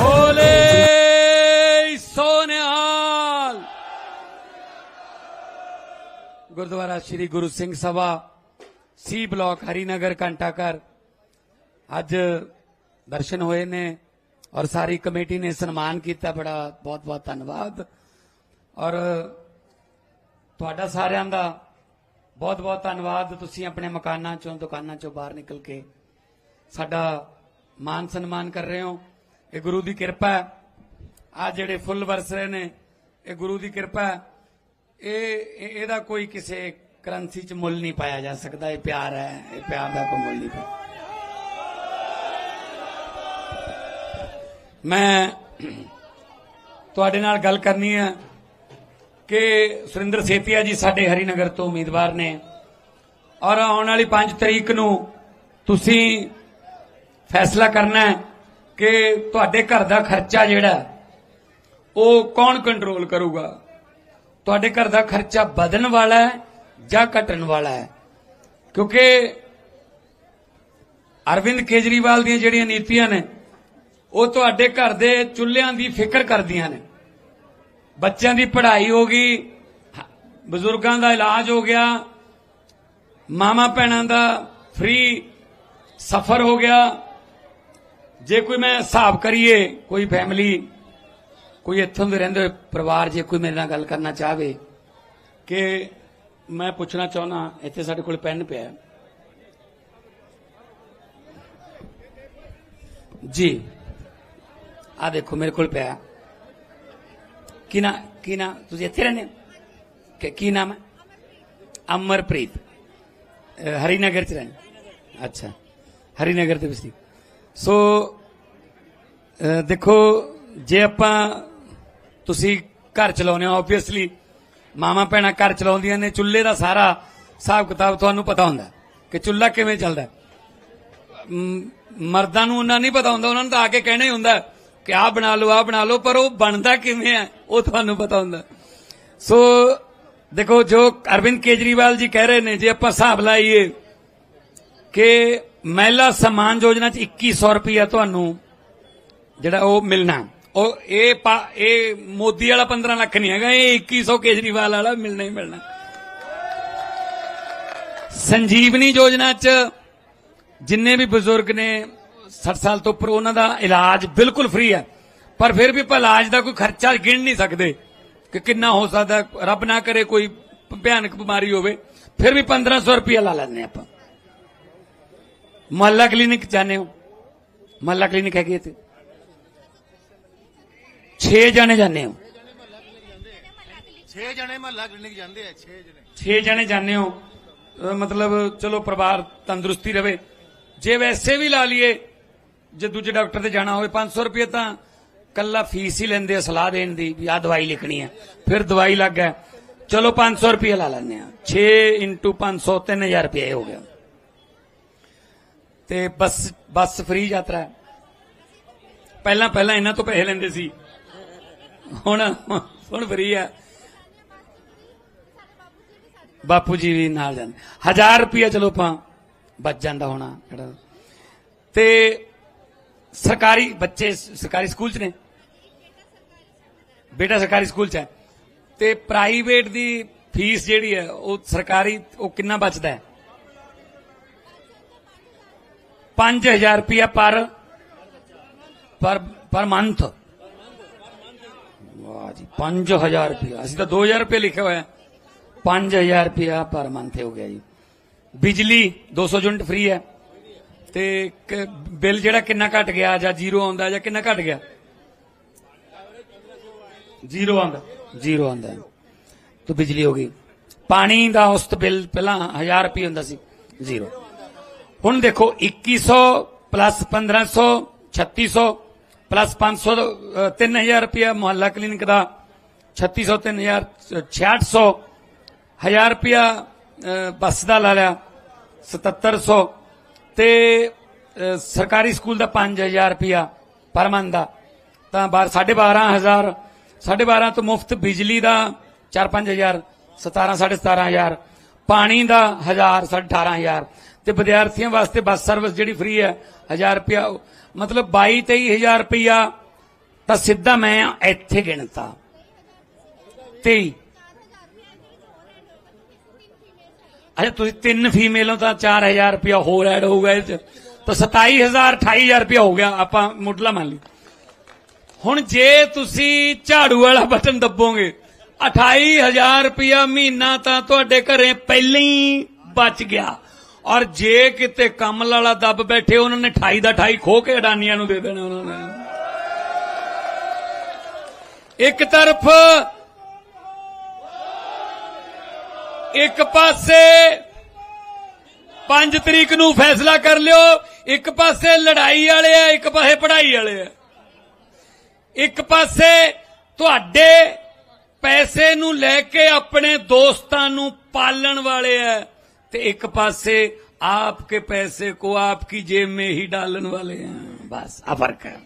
ਬੋਲੇ ਸੋਨਿਹਾਲ Gurdwara Sri Guru Singh Sabha C block Harinagar Ghantaghar ਅੱਜ ਦਰਸ਼ਨ ਹੋਏ ਨੇ ਔਰ ਸਾਰੀ ਕਮੇਟੀ ਨੇ ਸਨਮਾਨ ਕੀਤਾ ਬੜਾ ਬਹੁਤ ਬਹੁਤ ਧੰਨਵਾਦ ਔਰ ਤੁਹਾਡਾ ਸਾਰਿਆਂ ਦਾ ਬਹੁਤ ਬਹੁਤ ਧੰਨਵਾਦ ਤੁਸੀਂ ਆਪਣੇ ਮਕਾਨਾਂ ਚੋਂ ਦੁਕਾਨਾਂ ਚੋਂ ਬਾਹਰ ਨਿਕਲ ਕੇ ਸਾਡਾ ਮਾਨ ਸਨਮਾਨ ਕਰ ਰਹੇ ਹੋ। ਇਹ ਗੁਰੂ ਦੀ ਕਿਰਪਾ ਹੈ। ਆ ਜਿਹੜੇ ਫੁੱਲ ਵਰਸ ਰਹੇ ਨੇ, ਇਹ ਗੁਰੂ ਦੀ ਕਿਰਪਾ ਹੈ। ਇਹ ਇਹਦਾ ਕੋਈ ਕਿਸੇ ਕਰੰਸੀ ਚ ਮੁੱਲ ਨਹੀਂ ਪਾਇਆ ਜਾ ਸਕਦਾ। ਇਹ ਪਿਆਰ ਹੈ, ਇਹ ਪਿਆਰ ਦਾ ਕੋਈ ਮੁੱਲ ਨਹੀਂ ਪਾਇਆ। ਮੈਂ ਤੁਹਾਡੇ ਨਾਲ ਗੱਲ ਕਰਨੀ ਹੈ ਕਿ ਸੁਰਿੰਦਰ ਸੇਤੀਆ ਜੀ ਸਾਡੇ ਹਰੀਨਗਰ ਤੋਂ ਉਮੀਦਵਾਰ ਨੇ। ਔਰ ਆਉਣ ਵਾਲੀ 5 ਤਰੀਕ ਨੂੰ ਤੁਸੀਂ ਫੈਸਲਾ ਕਰਨਾ ਹੈ ਕਿ ਤੁਹਾਡੇ ਘਰ ਦਾ ਖਰਚਾ ਜਿਹੜਾ ਉਹ ਕੌਣ ਕੰਟਰੋਲ ਕਰੂਗਾ? ਤੁਹਾਡੇ ਘਰ ਦਾ ਖਰਚਾ ਵਧਣ ਵਾਲਾ ਹੈ ਜਾਂ ਘਟਣ ਵਾਲਾ ਹੈ? ਕਿਉਂਕਿ ਅਰਵਿੰਦ ਕੇਜਰੀਵਾਲ ਦੀਆਂ ਜਿਹੜੀਆਂ ਨੀਤੀਆਂ ਨੇ, ਉਹ ਤੁਹਾਡੇ ਘਰ ਦੇ ਚੁੱਲ੍ਹਿਆਂ ਦੀ ਫਿਕਰ ਕਰਦੀਆਂ ਨੇ। ਬੱਚਿਆਂ ਦੀ ਪੜ੍ਹਾਈ ਹੋ ਗਈ ਬਜ਼ੁਰਗਾਂ ਦਾ ਇਲਾਜ ਹੋ ਗਿਆ ਮਾਮਾ ਭੈਣਾਂ ਦਾ ਫ੍ਰੀ ਸਫਰ ਹੋ ਗਿਆ ਜੇ ਕੋਈ ਮੈਂ ਹਿਸਾਬ ਕਰੀਏ, ਕੋਈ ਫੈਮਿਲੀ ਕੋਈ ਇੱਥੋਂ ਦੇ ਰਹਿੰਦੇ ਹੋਏ ਪਰਿਵਾਰ, ਜੇ ਕੋਈ ਮੇਰੇ ਨਾਲ ਗੱਲ ਕਰਨਾ ਚਾਹਵੇ, ਕਿ ਮੈਂ ਪੁੱਛਣਾ ਚਾਹੁੰਦਾ, ਇੱਥੇ ਸਾਡੇ ਕੋਲ ਪੈਨ ਪਿਆ ਜੀ ਆ ਦੇਖੋ, ਮੇਰੇ ਕੋਲ ਪਿਆ ਹੈ। ਕੀ ਨਾ ਕੀ ਨਾ, ਤੁਸੀਂ ਇੱਥੇ ਰਹਿੰਦੇ ਹੋ? ਕਿ ਕੀ ਨਾਮ ਹੈ? ਅਮਰਪ੍ਰੀਤ। ਹਰੀਨਗਰ ਚ ਰਹਿੰਦੇ ਅੱਛਾ। ਹਰੀਨਗਰ ਦੇ ਵਿੱਚ ਸੋ ਦੇਖੋ, ਜੇ ਆਪਾਂ ਤੁਸੀਂ ਘਰ ਚਲਾਉਂਦੇ ਹੋ ਆਬਵੀਅਸਲੀ ਮਾਮਾ ਭੈਣਾਂ ਘਰ ਚਲਾਉਂਦੀਆਂ ਨੇ, ਚੁੱਲ੍ਹੇ ਦਾ ਸਾਰਾ ਹਿਸਾਬ ਕਿਤਾਬ ਤੁਹਾਨੂੰ ਪਤਾ ਹੁੰਦਾ ਕਿ ਚੁੱਲ੍ਹਾ ਕਿਵੇਂ ਚੱਲਦਾ ਮਰਦਾਂ ਨੂੰ ਉਹਨਾਂ ਨਹੀਂ ਪਤਾ ਹੁੰਦਾ, ਉਹਨਾਂ ਨੂੰ ਤਾਂ ਆ ਕੇ ਕਹਿਣਾ ਹੀ ਹੁੰਦਾ ਕਿ ਆਹ ਬਣਾ ਲਓ, ਆਹ ਬਣਾ ਲਓ, ਪਰ ਉਹ ਬਣਦਾ ਕਿਵੇਂ ਹੈ, ਉਹ ਤੁਹਾਨੂੰ ਪਤਾ ਹੁੰਦਾ ਸੋ, ਦੇਖੋ, ਜੋ ਅਰਵਿੰਦ ਕੇਜਰੀਵਾਲ ਜੀ ਕਹਿ ਰਹੇ ਨੇ, ਜੇ ਆਪਾਂ ਹਿਸਾਬ ਲਾਈਏ ਕਿ ਮਹਿਲਾ ਸਮਾਨ ਯੋਜਨਾ ਚ 2100 ਰੁਪਇਆ ਤੁਹਾਨੂੰ ਜਿਹੜਾ ਉਹ ਮਿਲਣਾ। ਉਹ ਇਹ ਪਾ- ਇਹ ਮੋਦੀ ਵਾਲਾ 15 ਲੱਖ ਨਹੀਂ ਹੈਗਾ, ਇਹ 2100 ਕੇਜਰੀਵਾਲ ਵਾਲਾ ਮਿਲਣਾ ਹੀ ਮਿਲਣਾ। ਸੰਜੀਵਨੀ ਯੋਜਨਾ ਚ ਜਿੰਨੇ ਵੀ ਬਜ਼ੁਰਗ ਨੇ 60 ਸਾਲ ਤੋਂ ਉੱਪਰ, ਉਹਨਾਂ ਦਾ ਇਲਾਜ ਬਿਲਕੁਲ ਫ੍ਰੀ ਹੈ। ਪਰ ਫਿਰ ਵੀ ਆਪਾਂ ਇਲਾਜ ਦਾ ਕੋਈ ਖਰਚਾ ਗਿਣ ਨਹੀਂ ਸਕਦੇ ਕਿ ਕਿੰਨਾ ਹੋ ਸਕਦਾ, ਰੱਬ ਨਾ ਕਰੇ ਕੋਈ ਭਿਆਨਕ ਬਿਮਾਰੀ ਹੋਵੇ। ਫਿਰ ਵੀ 1500 ਰੁਪਇਆ ਲਾ ਲੈਂਦੇ ਆਪਾਂ। ਮਹੱਲਾ ਕਲੀਨਿਕ ਜਾਣੇ ਹੋ? ਮਹੱਲਾ ਕਲੀਨਿਕ ਹੈਗੀ ਇੱਥੇ? 6 ਜਣੇ ਜਾਣੇ ਹੋ? 6 ਜਣੇ ਮਹੱਲਾ ਕਲੀਨਿਕ ਜਾਂਦੇ ਆ 6 ਜਣੇ। 6 ਜਣੇ ਜਾਣੇ ਹੋ? ਮਤਲਬ ਚਲੋ ਪਰਿਵਾਰ ਤੰਦਰੁਸਤੀ ਰਵੇ। ਜੇ ਵੈਸੇ ਵੀ ਲਾ ਲਈਏ ਜੇ ਦੂਜੇ ਡਾਕਟਰ ਤੇ ਜਾਣਾ ਹੋਵੇ 500 ਰੁਪਏ ਤਾਂ ਕੱਲਾ ਫੀਸ ਹੀ ਲੈਂਦੇ ਆ ਸਲਾਹ ਦੇਣ ਦੀ ਵੀ ਆ ਦਵਾਈ ਲਿਖਣੀ ਹੈ ਫਿਰ ਦਵਾਈ ਲੱਗ ਗਿਆ। ਚਲੋ 500 ਰੁਪਏ ਲਾ ਲੈਂਦੇ ਆ। 6 ਇੰਟੂ 500 3000 ਰੁਪਏ ਹੋ ਗਿਆ। ਤੇ ਬੱਸ ਬੱਸ ਫ੍ਰੀ ਯਾਤਰਾ ਪਹਿਲਾਂ ਪਹਿਲਾਂ ਇਹਨਾਂ ਤੋਂ ਪੈਸੇ ਲੈਂਦੇ ਸੀ। ਹੁਣ ਹੁਣ ਫ੍ਰੀ ਆ ਬਾਪੂ ਜੀ ਵੀ ਨਾਲ ਜਾਂਦੇ। ਹਜ਼ਾਰ ਰੁਪਇਆ ਚਲੋ ਆਪਾਂ ਬਚ ਜਾਂਦਾ ਹੋਣਾ ਜਿਹੜਾ। ਤੇ ਸਰਕਾਰੀ ਬੱਚੇ ਸਰਕਾਰੀ ਸਕੂਲ ਚ ਨੇ। ਬੇਟਾ ਸਰਕਾਰੀ ਸਕੂਲ ਚ ਹੈ। ਤੇ ਪ੍ਰਾਈਵੇਟ ਦੀ ਫੀਸ ਜਿਹੜੀ ਹੈ, ਉਹ ਸਰਕਾਰੀ, ਉਹ ਕਿੰਨਾ ਬਚਦਾ ਹੈ? 5000 ਰੁਪਇਆ ਪਰ ਪਰ ਪਰ ਮੰਥ ਵਾਹ ਜੀ 5000 ਰੁਪਇਆ। ਅਸੀਂ ਤਾਂ 2000 ਰੁਪਏ ਲਿਖਿਆ ਹੋਇਆ। ਹੈ 5000 ਰੁਪਇਆ ਪਰ ਮੰਥ ਹੋ ਗਿਆ ਜੀ। ਬਿਜਲੀ 200 ਯੂਨਿਟ ਫ੍ਰੀ ਹੈ। ਤੇ ਬਿੱਲ ਜਿਹੜਾ ਕਿੰਨਾ ਘਟ ਗਿਆ, ਜਾਂ ਜ਼ੀਰੋ ਆਉਂਦਾ, ਜਾਂ ਕਿੰਨਾ ਘਟ ਗਿਆ? ਜ਼ੀਰੋ ਆਉਂਦਾ। ਜ਼ੀਰੋ ਆਉਂਦਾ ਤਾਂ ਬਿਜਲੀ ਹੋ ਗਈ। ਪਾਣੀ ਦਾ ਔਸਤ ਬਿੱਲ, ਪਹਿਲਾਂ 1000 ਰੁਪਏ ਹੁੰਦਾ ਸੀ। ਜ਼ੀਰੋ। ਹੁਣ ਦੇਖੋ 2100 ਪਲੱਸ 1500 3600 ਪਲੱਸ 500 ਅ, 3000 ਰੁਪਇਆ ਮੁਹੱਲਾ ਕਲੀਨਿਕ ਦਾ 3600 3000 6600 1000 ਰੁਪਇਆ ਬੱਸ ਦਾ ਲਾ ਲਿਆ 7700 ਤੇ ਸਰਕਾਰੀ ਸਕੂਲ ਦਾ 5000 ਰੁਪਇਆ ਪਰ ਮੰਥ ਦਾ। ਤਾਂ ਬਾਰ 12500 12500 ਤੋਂ ਮੁਫਤ ਬਿਜਲੀ ਦਾ 4-5000 17 17500 ਪਾਣੀ ਦਾ 1000 18000 ਤੇ ਵਿਦਿਆਰਥੀਆਂ ਵਾਸਤੇ ਬੱਸ ਸਰਵਿਸ ਜਿਹੜੀ ਫ੍ਰੀ ਹੈ 1000 ਰੁਪਇਆ। ਮਤਲਬ 22 23000 ਰੁਪਇਆ, ਤਾਂ ਸਿੱਧਾ ਮੈਂ ਇੱਥੇ ਗਿਣਤਾ। 23 ਅੱਛਾ, ਤੁਸੀਂ ਤਿੰਨ ਫੀਮੇਲ ਹੋ ਤਾਂ 4000 ਰੁਪਇਆ ਹੋਰ ਐਡ ਹੋਊਗਾ ਇਹ ਚ। ਤਾਂ 27000 28000 ਰੁਪਇਆ ਹੋ ਗਿਆ, ਆਪਾਂ ਮੁੱਢਲਾ ਮੰਨ ਲਈ ਹੁਣ ਜੇ ਤੁਸੀਂ ਝਾੜੂ ਵਾਲਾ ਬਟਨ ਦੱਬੋਗੇ 28000 ਰੁਪਇਆ ਮਹੀਨਾ ਤਾਂ ਤੁਹਾਡੇ ਘਰੇ ਪਹਿਲਾਂ ਹੀ ਬਚ ਗਿਆ। ਔਰ ਜੇ ਕਿਤੇ ਕਮਲ ਵਾਲਾ ਦੱਬ ਬੈਠੇ, ਉਹਨਾਂ ਨੇ 28 ਦਾ 28 ਖੋ ਕੇ ਅਡਾਨੀਆਂ ਨੂੰ ਦੇ ਦੇਣਾ ਉਹਨਾਂ ਨੇ। ਇੱਕ ਤਰਫ, ਇੱਕ ਪਾਸੇ 5 ਤਰੀਕ ਨੂੰ ਫੈਸਲਾ ਕਰ ਲਿਓ, ਇੱਕ ਪਾਸੇ ਲੜਾਈ ਵਾਲੇ ਆ, ਇੱਕ ਪਾਸੇ ਪੜ੍ਹਾਈ ਵਾਲੇ ਆ। ਇੱਕ ਪਾਸੇ ਤੁਹਾਡੇ ਪੈਸੇ ਨੂੰ ਲੈ ਕੇ ਆਪਣੇ ਦੋਸਤਾਂ ਨੂੰ ਪਾਲਣ ਵਾਲੇ ਆ। ਤੇ ਇੱਕ ਪਾਸੇ ਆਪਕੇ ਪੈਸੇ को आपकी जेब में ही डालने वाले हैं बस आ फर्क है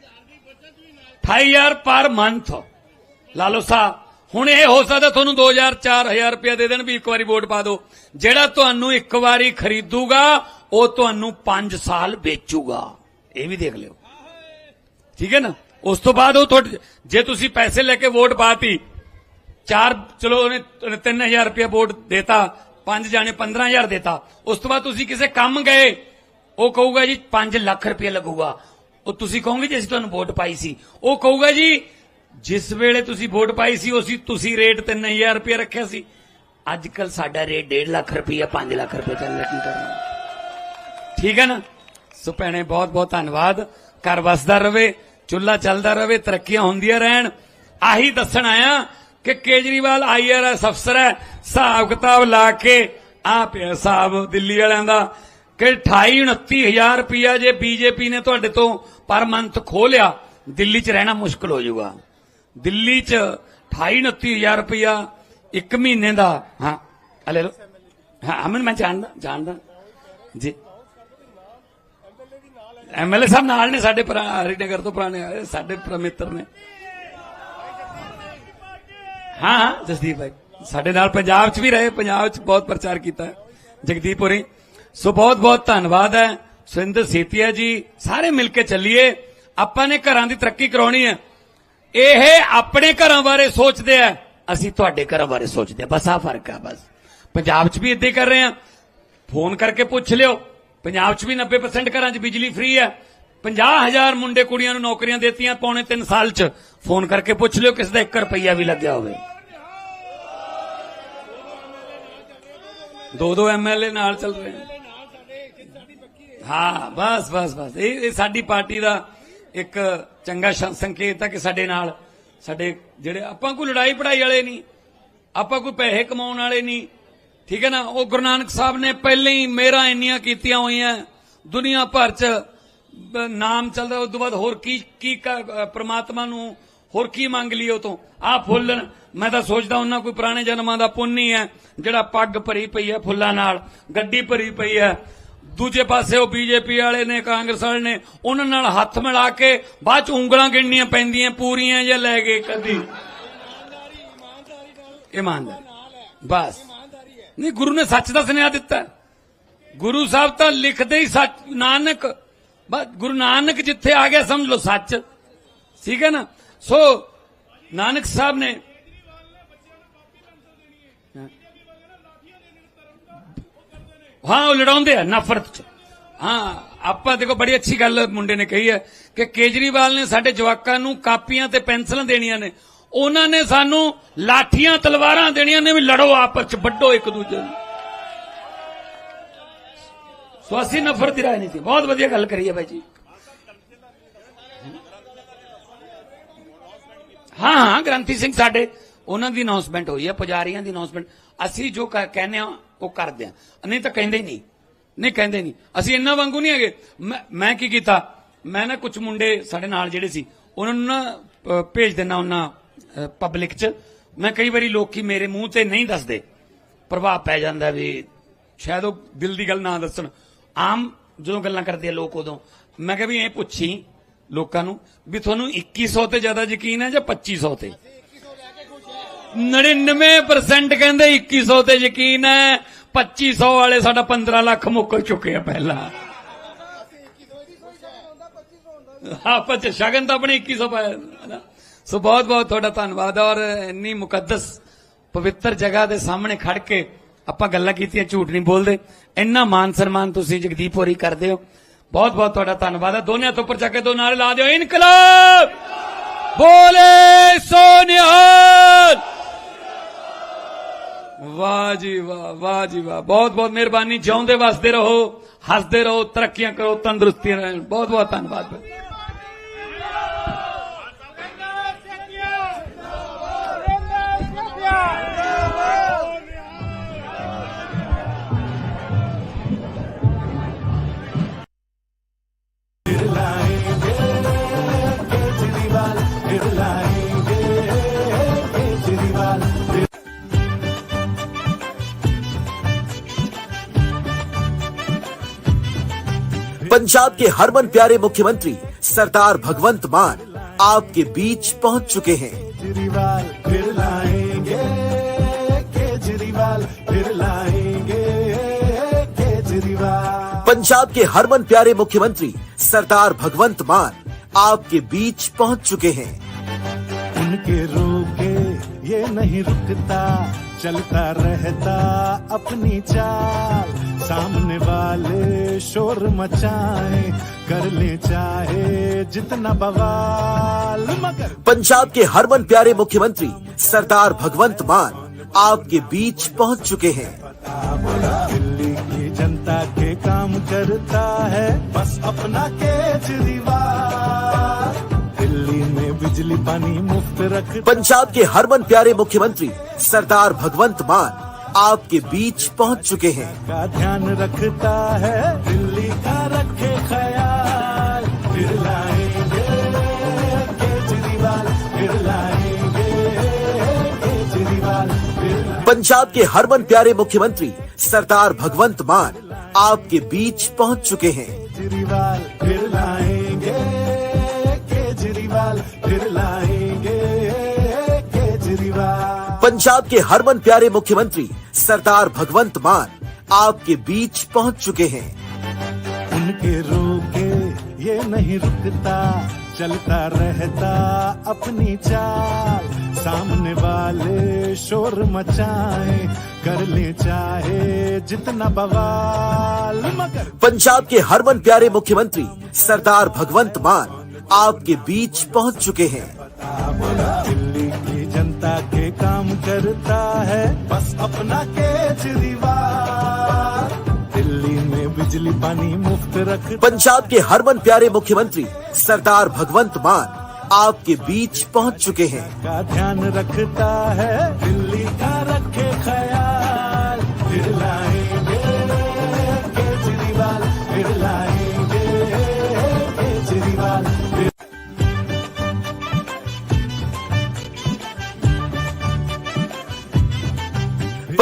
28000 ਪਰ ਮੰਥ ਲਾਲੋ ਸਾਹਿਬ ਹੁਣ ਇਹ ਹੋ ਸਕਦਾ ਤੁਹਾਨੂੰ 2000 4000 ਰੁਪਏ ਦੇ ਦੇਣ ਵੀ ਇੱਕ ਵਾਰੀ ਵੋਟ ਪਾ ਦਿਓ ਜਿਹੜਾ ਤੁਹਾਨੂੰ ਇੱਕ ਵਾਰੀ ਖਰੀਦੂਗਾ ਉਹ ਤੁਹਾਨੂੰ 5 ਸਾਲ ਵੇਚੂਗਾ ਇਹ ਵੀ ਦੇਖ ਲਿਓ ਠੀਕ ਹੈ ਨਾ ਉਸ ਤੋਂ ਬਾਅਦ ਉਹ ਤੁਹਾਡੇ ਜੇ ਤੁਸੀਂ ਪੈਸੇ ਲੈ ਕੇ ਵੋਟ ਪਾਤੀ ਚਾਰ ਚਲੋ ਉਹਨੇ 3000 ਰੁਪਏ ਵੋਟ ਦੇਤਾ ਪੰਜ ਜਾਣੇ 15000 ਦੇਤਾ। ਉਸ ਤੋਂ ਬਾਅਦ ਤੁਸੀਂ ਕਿਸੇ ਕੰਮ ਗਏ, ਉਹ ਕਹੂਗਾ ਜੀ 5 ਲੱਖ ਰੁਪਏ ਲੱਗੂਗਾ। ਉਹ ਤੁਸੀਂ ਕਹੋਗੇ ਜੀ ਅਸੀਂ ਤੁਹਾਨੂੰ ਵੋਟ ਪਾਈ ਸੀ। ਉਹ ਕਹੂਗਾ ਜੀ, ਜਿਸ ਵੇਲੇ ਤੁਸੀਂ ਵੋਟ ਪਾਈ ਸੀ ਉਸੇ ਤੁਸੀਂ ਰੇਟ 3000 ਰੁਪਏ ਰੱਖਿਆ ਸੀ। ਅੱਜ ਕੱਲ ਸਾਡਾ ਰੇਟ 1.5 ਲੱਖ ਰੁਪਏ 5 ਲੱਖ ਰੁਪਏ ਚੱਲ ਰਿਹਾ ਕੀ ਕਰਨਾ ਠੀਕ ਹੈ ਨਾ? ਸੋ ਭੈਣੇ ਬਹੁਤ ਬਹੁਤ ਧੰਨਵਾਦ। ਘਰ ਵਸਦਾ ਰਵੇ ਚੁੱਲਾ ਚੱਲਦਾ ਰਵੇ, ਤਰੱਕੀਆਂ ਹੁੰਦੀਆਂ ਰਹਿਣ। ਆਹੀ ਦੱਸਣ ਆਇਆ ਕਿ ਕੇਜਰੀਵਾਲ ਆਈਆਰਐਸ ਅਫਸਰ ਹੈ, ਹਿਸਾਬ ਕਿਤਾਬ ਲਾ ਕੇ ਆ ਪਿਆ ਹਿਸਾਬ ਦਿੱਲੀ ਵਾਲਿਆਂ ਦਾ ਕਿ 28 29000 ਰੁਪਇਆ ਜੇ ਬੀਜੇਪੀ ਨੇ ਤੁਹਾਡੇ ਤੋਂ ਪਰ ਮੰਥ ਖੋ ਲਿਆ ਦਿੱਲੀ 'ਚ ਰਹਿਣਾ ਮੁਸ਼ਕਲ ਹੋ ਜਾਊਗਾ। ਦਿੱਲੀ 'ਚ 28 29000 ਰੁਪਇਆ ਇੱਕ ਮਹੀਨੇ ਦਾ, ਹਾਂ, ਆ ਲੈ ਲਓ। ਹਾਂ, ਅਮਨ, ਮੈਂ ਜਾਣਦਾ ਜਾਣਦਾ। ਜੀ। ਐਮਐਲਏ ਸਾਹਿਬ ਨਾਲ ਨੇ ਸਾਡੇ ਭਰਾ ਹਰੀਨਗਰ ਤੋਂ ਪੁਰਾਣੇ ਸਾਡੇ ਭਰਾ ਮਿੱਤਰ ਨੇ। ਹਾਂ ਜਸਦੀਪ ਭਾਈ। ਸਾਡੇ ਨਾਲ ਪੰਜਾਬ 'ਚ ਵੀ ਰਹੇ, ਪੰਜਾਬ 'ਚ ਬਹੁਤ ਪ੍ਰਚਾਰ ਕੀਤਾ ਜਗਦੀਪ ਜਗਦੀਪੁਰੀ ਸੋ ਬਹੁਤ ਬਹੁਤ ਧੰਨਵਾਦ ਹੈ। ਸੁਰਿੰਦਰ ਸੇਤੀਆ ਜੀ, ਸਾਰੇ ਮਿਲ ਕੇ ਚੱਲੀਏ। ਆਪਾਂ ਨੇ ਘਰਾਂ ਦੀ ਤਰੱਕੀ ਕਰਾਉਣੀ ਹੈ। ਇਹ ਆਪਣੇ ਘਰਾਂ ਬਾਰੇ ਸੋਚਦੇ ਆ। ਅਸੀਂ ਤੁਹਾਡੇ ਘਰਾਂ ਬਾਰੇ ਸੋਚਦੇ ਆ। ਬਸ ਆ ਫ਼ਰਕ ਆ, ਬਸ। ਪੰਜਾਬ 'ਚ ਵੀ ਇੱਦਾਂ ਹੀ ਕਰ ਰਹੇ ਆ। ਫੋਨ ਕਰਕੇ ਪੁੱਛ ਲਿਓ। ਪੰਜਾਬ 'ਚ ਵੀ 90% ਘਰਾਂ 'ਚ ਬਿਜਲੀ ਫ੍ਰੀ ਹੈ। 50000 ਮੁੰਡੇ ਕੁੜੀਆਂ ਨੂੰ ਨੌਕਰੀਆਂ ਦਿੱਤੀਆਂ ਪੌਣੇ 3 ਸਾਲ 'ਚ। ਫੋਨ ਕਰਕੇ ਪੁੱਛ ਲਿਓ, ਕਿਸ ਦਾ 1 ਰੁਪਈਆ ਵੀ ਲੱਗਿਆ ਹੋਵੇ। ਦੋ ਦੋ ਐਮਐਲਏ ਨਾਲ ਚੱਲ ਰਹੇ ਹਾਂ, ਬਸ ਬਸ ਬਸ। ਇਹ ਸਾਡੀ ਪਾਰਟੀ ਦਾ ਇੱਕ ਚੰਗਾ ਸੰਕੇਤ ਹੈ ਕਿ ਸਾਡੇ ਨਾਲ, ਸਾਡੇ ਜਿਹੜੇ ਆਪਾਂ ਕੋਈ ਲੜਾਈ ਪੜਾਈ ਵਾਲੇ ਨਹੀਂ, ਆਪਾਂ ਕੋਈ ਪੈਸੇ ਕਮਾਉਣ ਵਾਲੇ ਨਹੀਂ। ਠੀਕ ਹੈ ਨਾ? ਉਹ ਗੁਰੂ ਨਾਨਕ ਸਾਹਿਬ ਨੇ ਪਹਿਲਾਂ ਹੀ ਮੇਰਾ ਇੰਨੀਆਂ ਕੀਤੀਆਂ ਹੋਈਆਂ। ਦੁਨੀਆ ਭਰ ਚ ਨਾਮ ਚੱਲਦਾ ਉਸ ਤੋਂ ਬਾਅਦ ਹੋਰ ਕੀ ਕੀ ਕ- ਪ੍ਰਮਾਤਮਾ ਨੂੰ ਹੋਰ ਕੀ ਮੰਗ ਲਈ ਉਹ ਤੋਂ? ਆ ਫੁੱਲ ਮੈਂ ਤਾਂ ਸੋਚਦਾ ਉਹਨਾਂ ਕੋਈ ਪੁਰਾਣੇ ਜਨਮਾਂ ਦਾ ਪੁੰਨ ਹੀ ਹੈ ਜਿਹੜਾ ਪੱਗ ਭਰੀ ਪਈ ਹੈ ਫੁੱਲਾਂ ਨਾਲ ਗੱਡੀ ਭਰੀ ਪਈ ਹੈ। ਦੂਜੇ ਪਾਸੇ ਉਹ ਬੀਜੇਪੀ ਵਾਲੇ ਨੇ ਕਾਂਗਰਸ ਵਾਲੇ ਨੇ ਉਹਨਾਂ ਨਾਲ ਹੱਥ ਮਿਲਾ ਕੇ ਬਾਅਦ ਚ ਉਂਗਲਾਂ ਗਿਣਨੀਆਂ ਪੈਂਦੀਆਂ ਪੂਰੀਆਂ ਜਾਂ ਲੈ ਗਏ ਕਦੀ? ਇਮਾਨਦਾਰ ਬਸ। ਨਹੀਂ ਗੁਰੂ ਨੇ ਸੱਚ ਦਾ ਸੁਨੇਹਾ ਦਿੱਤਾ। ਗੁਰੂ ਸਾਹਿਬ ਤਾਂ ਲਿਖਦੇ ਹੀ ਸੱਚ ਨਾਨਕ ਬਸ ਗੁਰੂ ਨਾਨਕ ਜਿੱਥੇ ਆ ਗਿਆ, ਸਮਝ ਲਓ ਸੱਚ। ਠੀਕ ਹੈ ਨਾ? ਸੋ, ਨਾਨਕ ਸਾਹਿਬ ਨੇ ਹਾਂ, ਉਹ ਲੜਾਉਂਦੇ ਆ, ਨਫ਼ਰਤ ਚ। ਹਾਂ, ਆਪਾਂ ਦੇਖੋ, ਬੜੀ ਅੱਛੀ ਗੱਲ ਮੁੰਡੇ ਨੇ ਕਹੀ ਹੈ ਕਿ ਕੇਜਰੀਵਾਲ ਨੇ ਸਾਡੇ ਜਵਾਕਾਂ ਨੂੰ ਕਾਪੀਆਂ ਤੇ ਪੈਨਸਲਾਂ ਦੇਣੀਆਂ ਨੇ। ਉਹਨਾਂ ਨੇ ਸਾਨੂੰ ਲਾਠੀਆਂ, ਤਲਵਾਰਾਂ ਦੇਣੀਆਂ ਨੇ ਵੀ ਲੜੋ ਆਪਸ ਚ ਵੱਡੋ ਇੱਕ ਦੂਜੇ ਨੂੰ। ਸੋ ਅਸੀਂ ਨਫ਼ਰਤ ਦੀ ਰਾਜਨੀਤੀ। ਬਹੁਤ ਵਧੀਆ ਗੱਲ ਕਰੀ ਹੈ ਬਾਈ ਜੀ। ਹਾਂ ਹਾਂ, ਗ੍ਰੰਥੀ ਸਿੰਘ ਸਾਡੇ, ਉਹਨਾਂ ਦੀ ਅਨਾਉਂਸਮੈਂਟ ਹੋਈ ਹੈ, ਪੁਜਾਰੀਆਂ ਦੀ ਅਨਾਉਂਸਮੈਂਟ ਅਸੀਂ ਜੋ ਕਹਿੰਦੇ ਆ ਉਹ ਕਰਦੇ ਆ ਨਹੀਂ ਤਾਂ ਕਹਿੰਦੇ ਹੀ ਨਹੀਂ। ਨਹੀਂ ਕਹਿੰਦੇ ਨਹੀਂ। ਅਸੀਂ ਇੰਨਾ ਵਾਂਗੂ ਨਹੀਂ ਹੈਗੇ। ਮੈਂ- ਮੈਂ ਕੀ ਕੀਤਾ? ਮੈਂ ਨਾ ਕੁਝ ਮੁੰਡੇ ਸਾਡੇ ਨਾਲ ਜਿਹੜੇ ਸੀ, ਉਹਨਾਂ ਨੂੰ ਨਾ ਭੇਜ ਦਿੰਦਾ ਉਹਨਾਂ ਪਬਲਿਕ 'ਚ। ਮੈਂ ਕਈ ਵਾਰੀ ਲੋਕੀ ਮੇਰੇ ਮੂੰਹ ਤੇ ਨਹੀਂ ਦੱਸਦੇ। ਪ੍ਰਭਾਵ ਪੈ ਜਾਂਦਾ ਵੀ ਸ਼ਾਇਦ ਉਹ ਦਿਲ ਦੀ ਗੱਲ ਨਾ ਦੱਸਣ। ਆਮ ਜਦੋਂ ਗੱਲਾਂ ਕਰਦੇ ਆ ਲੋਕ ਉਦੋਂ, ਮੈਂ ਕਿਹਾ ਵੀ ਇਹ ਪੁੱਛੀ ਲੋਕਾਂ ਨੂੰ ਵੀ ਤੁਹਾਨੂੰ 2100 ਤੇ ਜ਼ਿਆਦਾ ਯਕੀਨ ਹੈ ਜਾਂ 2500 ਤੇ? 99% ਕਹਿੰਦੇ 2100 ਤੇ ਯਕੀਨ ਹੈ। 2500 ਵਾਲੇ ਸਾਡਾ 15 ਲੱਖ ਮੁੱਕ ਚੁੱਕੇ ਆ ਪਹਿਲਾਂ। ਆਪਾਂ ਚ ਸ਼ਗਨ ਤਾਂ ਆਪਣੇ 2100 ਪਾਇਆ ਸੋ ਬਹੁਤ ਬਹੁਤ ਤੁਹਾਡਾ ਧੰਨਵਾਦ ਔਰ ਇੰਨੀ ਮੁਕੱਦਸ ਪਵਿੱਤਰ ਜਗ੍ਹਾ ਦੇ ਸਾਹਮਣੇ ਖੜ ਕੇ ਆਪਾਂ ਗੱਲਾਂ ਕੀਤੀਆਂ, ਝੂਠ ਨਹੀਂ ਬੋਲਦੇ। ਇੰਨਾ ਮਾਨ ਸਨਮਾਨ ਤੁਸੀਂ ਜਗਦੀਪ ਹੋਰੀ ਕਰਦੇ ਹੋ। ਬਹੁਤ ਬਹੁਤ ਤੁਹਾਡਾ ਧੰਨਵਾਦ ਹੈ ਦੋਨੇ ਹੱਥ ਉੱਪਰ ਚੱਕ ਕੇ ਦੋ ਨਾਰੇ ਲਾ ਦਿਓ। ਇਨਕਲਾਬ! ਬੋਲੇ ਸੋਨਿਹਾਲ ਵਾਹ ਜੀ ਵਾਹ ਵਾਹ ਜੀ ਵਾਹ। ਬਹੁਤ ਬਹੁਤ ਮਿਹਰਬਾਨੀ। ਜਿਉਂਦੇ ਵਸਦੇ ਰਹੋ, ਹੱਸਦੇ ਰਹੋ, ਤਰੱਕੀਆਂ ਕਰੋ, ਤੰਦਰੁਸਤੀਆਂ ਰਹਿਣ। ਬਹੁਤ ਬਹੁਤ ਧੰਨਵਾਦ। पंजाब के हरमन प्यारे मुख्यमंत्री सरदार भगवंत मान आपके बीच पहुँच चुके हैं। पंजाब के हरमन प्यारे मुख्यमंत्री सरदार भगवंत मान आपके बीच पहुँच चुके हैं। उनके रोके ये नहीं रुकता। चलता रहता अपनी चाल। सामने वाले शोर मचाए कर ले चाहे जितना बवाल। मगर पंजाब के हरमन प्यारे मुख्यमंत्री सरदार भगवंत मान आपके बीच पहुँच चुके हैं। दिल्ली की जनता के काम करता है बस अपना केजरीवाल। बिजली पानी मुफ़्त रख पंजाब के हरमन प्यारे मुख्यमंत्री सरदार भगवंत मान आपके बीच पहुँच चुके हैं। का ध्यान रखता है दिल्ली का रखे ख्याल। फिर लाएँगे केजरीवाल फिर लाएँगे केजरीवाल पंजाब के हरमन प्यारे मुख्यमंत्री सरदार भगवंत मान आपके बीच पहुँच चुके हैं। केजरीवाल फिर लाएँगे केजरीवाल फिर लाएँगे केजरीवाल। पंजाब के हरमन प्यारे मुख्यमंत्री सरदार भगवंत मान आपके बीच पहुँच चुके हैं। उनके रोके ये नहीं रुकता चलता रहता अपनी चाल। सामने वाले शोर मचाए कर ले चाहे जितना बवाल। मगर पंजाब के हरमन प्यारे मुख्यमंत्री सरदार भगवंत मान आपके बीच पहुँच चुके हैं। दिल्ली की जनता के काम करता है बस अपना केजरीवाल दिल्ली में बिजली पानी मुफ़्त रख पंजाब के हरमन प्यारे मुख्यमंत्री सरदार भगवंत मान आपके बीच पहुँच चुके हैं। का ध्यान रखता है दिल्ली का रखे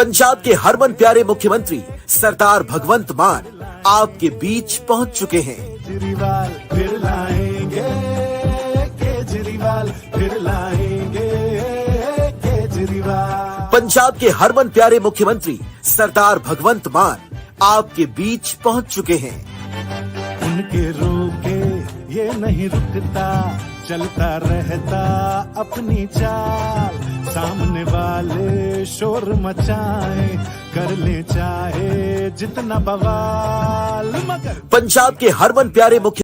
पंजाब के हरमन प्यारे मुख्यमंत्री सरदार भगवंत मान आपके बीच पहुँच चुके हैं। केजरीवाल फिर लाएँगे केजरीवाल फिर लाएँगे केजरीवाल। पंजाब के हरमन प्यारे मुख्यमंत्री सरदार भगवंत मान आपके बीच पहुँच चुके हैं। उनके रोके ये नहीं रुकता। चलता रहता अपनी चाल। सामने वाले शोर मचाए, कर ले चाहे जितना बवाल। मगर पंजाब के हर वन प्यारे मुख्य